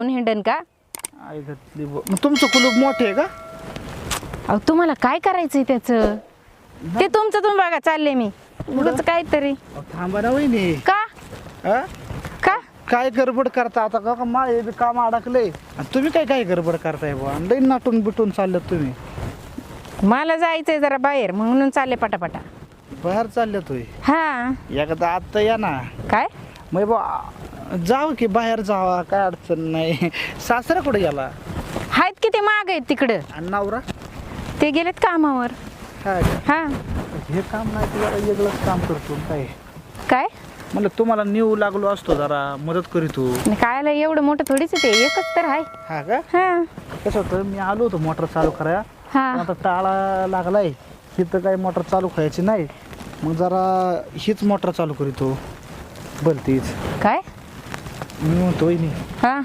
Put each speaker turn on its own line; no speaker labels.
हिंडन का?
आई घातली बुवा. मग तुमचं कुलूप मोठे आहे का?
अहो तुम्हाला काय करायचंय त्याचं? ते तुमचं तुम्ही बघा चालले मी. उगाच काहीतरी.
अहो, थांबा ना वहिनी.
का?
हा?
का?
काय गडबड करता? आता का माझे बी काम अडकले तुम्ही काय काय गडबड करताय बुवा? लई नाटून बिटून चालल्यात तुम्ही.
मला जायचंय जरा बाहेर म्हणून चालले पटापटा.
बाहेर चालल्या तुम्ही
हा.
एकदा आत्ता या ना.
काय?
मग बा जाव की बाहेर जावा काय अडचण नाही. सासरा कुठे गेला?
आहेत किती माग आहेत तिकडं.
आणि नवरा?
ते गेलेत कामावर.
हा?
हा.
हे काम नाही जरा वेगळंच काम करतो काय?
काय?
म्हणलं तुम्हाला न्यू लागलो असतो जरा मदत करीतो
कायला एवढं मोठं थोडीच आहे ते एकच तर आहे.
हा का?
हा.
कसं होतं मी आलो होतो मोटर चालू कराया पण
हा
आता टाळा लागलाय. इथं काही मोटर चालू करायची नाही. मग जरा हीच मोटर चालू करीतो भलतीच
काय?
Não tô indo
né? Ah?